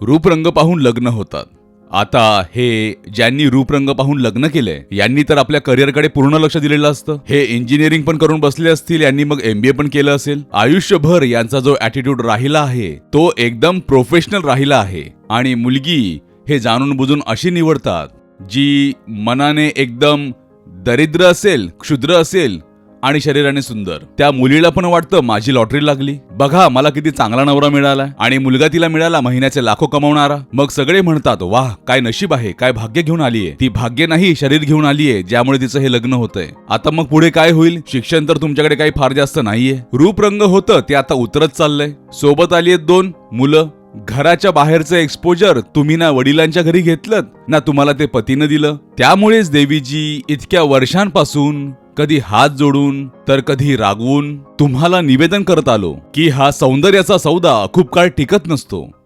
रूपरंग पाहून लग्न होतात. आता हे ज्यांनी रूपरंग पाहून लग्न केलंय यांनी तर आपल्या करिअरकडे पूर्ण लक्ष दिलेलं असतं. हे इंजिनिअरिंग पण करून बसले असतील यांनी मग एमबीए पण केलं असेल. आयुष्यभर यांचा जो ऍटिट्यूड राहिला आहे तो एकदम प्रोफेशनल राहिला आहे. आणि मुलगी हे जाणून बुजून अशी निवडतात जी मनाने एकदम दरिद्र असेल क्षुद्र असेल आणि शरीराने सुंदर. त्या मुलीला पण वाटतं माझी लॉटरी लागली. बघा मला किती चांगला नवरा मिळाला आणि मुलगा तिला मिळाला महिन्याचे लाखो कमावणारा. मग सगळे म्हणतात वाह काय नशीब आहे काय भाग्य घेऊन आलीये. ती भाग्य नाही शरीर घेऊन आलीये ज्यामुळे तिचं हे लग्न होतंय. आता मग पुढे काय होईल? शिक्षण तर तुमच्याकडे काही फार जास्त नाहीये. रूपरंग होतं ते आता उतरत चाललंय. सोबत आली आहेत दोन मुलं. घराच्या बाहेरचं एक्सपोजर तुम्ही ना वडिलांच्या घरी घेतलं ना तुम्हाला ते पतीनं दिलं. त्यामुळेच देवीजी इतक्या वर्षांपासून कधी हात जोडून तर कधी रागवून तुम्हाला निवेदन करत आलो की हा सौंदर्याचा सौदा खूप काळ टिकत नसतो.